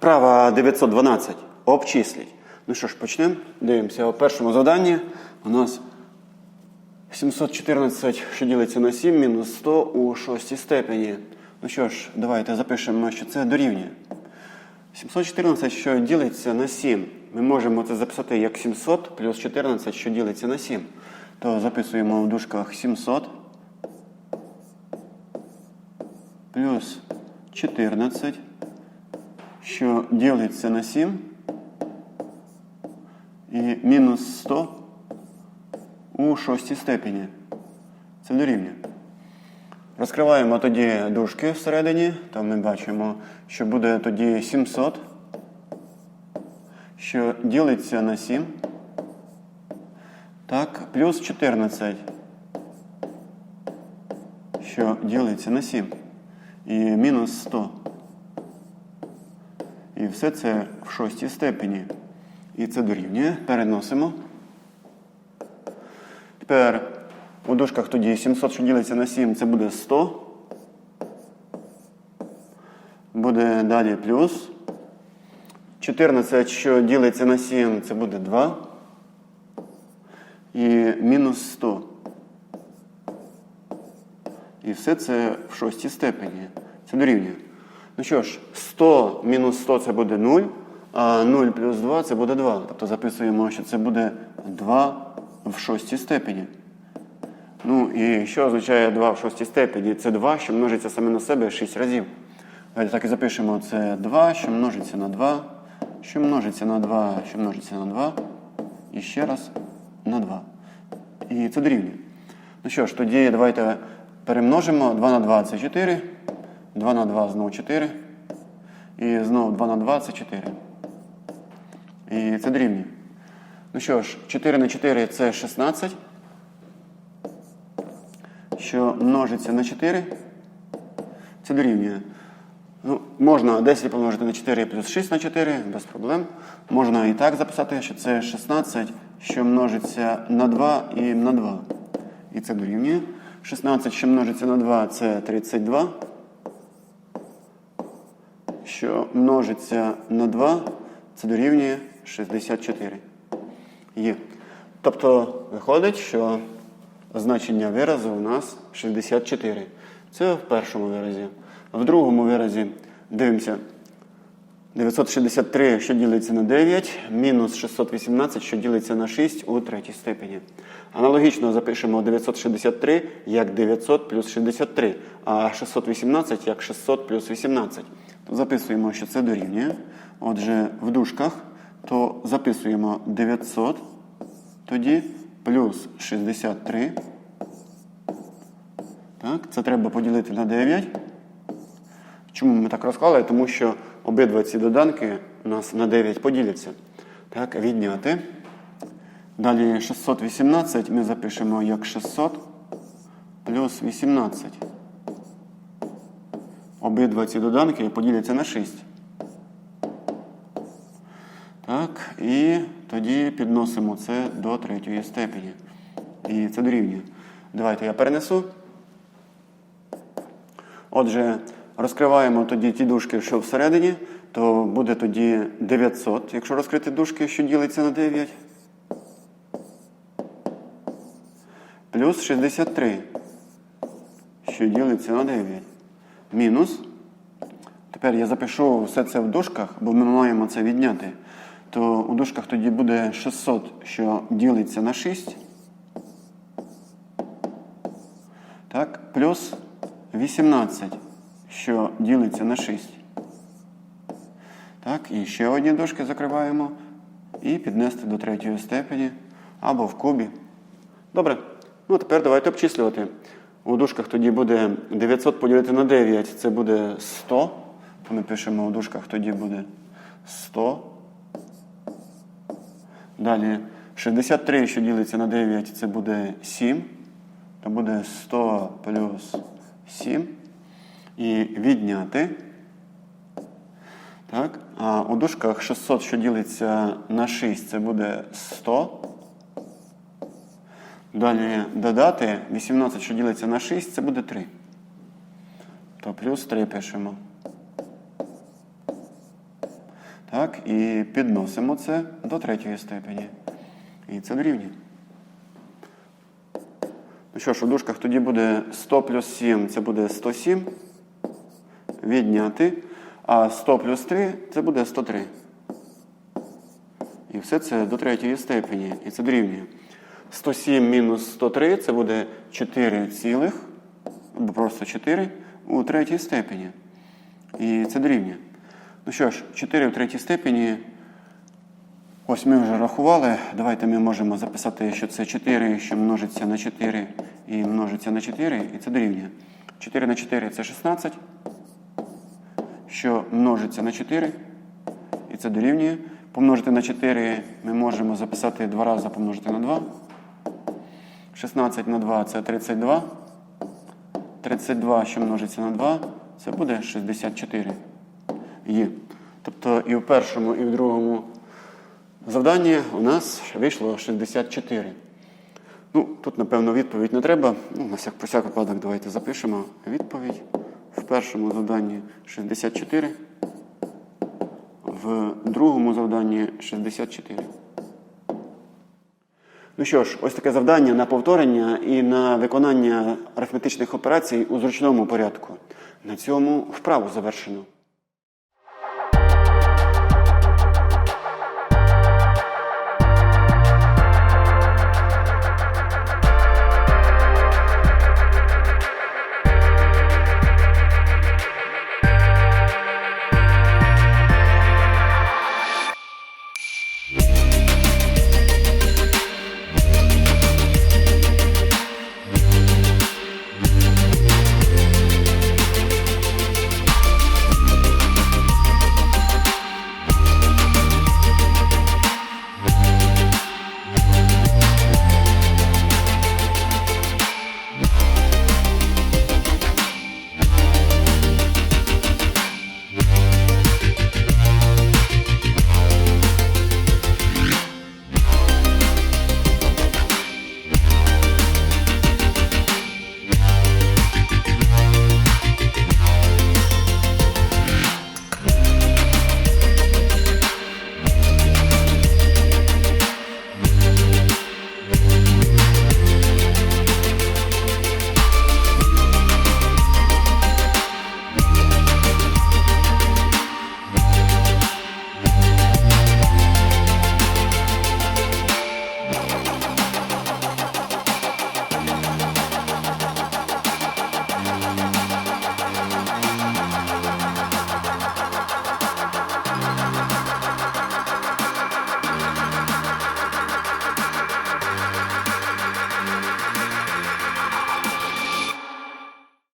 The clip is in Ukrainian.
Вправа 912. Обчисліть. Ну що ж, почнемо. Дивимося у першому завданні. У нас 714, що ділиться на 7, мінус 100 у шостій степені. Ну що ж, давайте запишемо, що це дорівнює. 714, що ділиться на 7. Ми можемо це записати як 700 плюс 14, що ділиться на 7. То записуємо в дужках 700 плюс 14, що ділиться на 7. І мінус 100 у шостій степені. Це дорівнює. Розкриваємо тоді дужки всередині, то ми бачимо, що буде тоді 700, що ділиться на 7. Так, плюс 14, що ділиться на 7. І мінус 100. І все це в шостій степені. І це дорівнює. Переносимо. Тепер у дужках тоді 700, що ділиться на 7, це буде 100. Буде далі плюс. 14, що ділиться на 7, це буде 2. І мінус 100. І все це в шостій степені. Це дорівнює. Ну що ж, 100 мінус 100 це буде 0, а 0 плюс 2 це буде 2. Тобто записуємо, що це буде 2 в шостій степені. Ну і що означає 2 в шостій степені? Це 2, що множиться саме на себе 6 разів. Давайте так і запишемо. Це 2, що множиться на 2, що множиться на 2, що множиться на 2. І ще раз на 2. І це дорівнює. Ну що ж, тоді давайте перемножимо. 2 на 2 це 4. 2 на 2 знову 4. І знову 2 на 2 це 4. І це дорівнює. Ну що ж, 4 на 4 це 16. Що множиться на 4. Це дорівнює. Ну, можна 10 помножити на 4 плюс 6 на 4, без проблем. Можна і так записати, що це 16, що множиться на 2 і на 2. І це дорівнює. 16, що множиться на 2, це 32. Що множиться на 2, це дорівнює 64. Є. Тобто виходить, що значення виразу у нас 64. Це в першому виразі. В другому виразі дивимося 963, що ділиться на 9, мінус 618, що ділиться на 6 у третій степені. Аналогічно запишемо 963 як 900 плюс 63, а 618 як 600 плюс 18. Записуємо, що це дорівнює. Отже, в дужках то записуємо 900, тоді плюс 63. Так, Це треба поділити на 9. Чому ми так розклали? Тому що обидва ці доданки у нас на 9 поділяться. Так, відняти. Далі 618 ми запишемо як 600 плюс 18. Обидва ці доданки поділяться на 6. Так, і тоді підносимо це до третьої степені. І це дорівнює. Давайте я перенесу. Отже, розкриваємо тоді ті дужки, що всередині, то буде тоді 900, якщо розкрити дужки, що ділиться на 9. Плюс 63, що ділиться на 9. Мінус. Тепер я запишу все це в дужках, бо ми маємо це відняти. То у дужках тоді буде 600, що ділиться на 6. Так, плюс 18, що ділиться на 6. Так, і ще одні дужки закриваємо. І піднести до третьої степені або в кубі. Добре. Ну, тепер давайте обчислювати. У дужках тоді буде 900 поділити на 9, це буде 100. То ми пишемо у дужках тоді буде 100. Далі 63, що ділиться на 9, це буде 7. То буде 100 плюс 7. І відняти. Так? А у дужках 600, що ділиться на 6, це буде 100. Далі додати 18, що ділиться на 6, це буде 3. То плюс 3 пишемо. Так, і підносимо це до третьої степені. І це дорівнює. Ну що ж, у дужках тоді буде 100 плюс 7, це буде 107. Відняти. А 100 плюс 3 це буде 103. І все це до третьої степені. І це дорівнює. 107 мінус 103 це буде 4 цілих, або просто 4 у третій степені. І це дорівнює. Ну що ж, 4 в третій степені. Ось ми вже рахували. Давайте ми можемо записати, що це 4, що множиться на 4 і множиться на 4, і це дорівнює. 4 на 4 це 16, що множиться на 4, і це дорівнює. Помножити на 4 ми можемо записати 2 рази помножити на 2. 16 на 2 це 32. 32, що множиться на 2, це буде 64. Є. Тобто і в першому, і в другому завданні у нас вийшло 64. Ну, тут, напевно, відповідь не треба. Ну, на всяк, про всяк випадок давайте запишемо відповідь. В першому завданні 64. В другому завданні 64. Ну що ж, ось таке завдання на повторення і на виконання арифметичних операцій у зручному порядку. На цьому вправу завершено.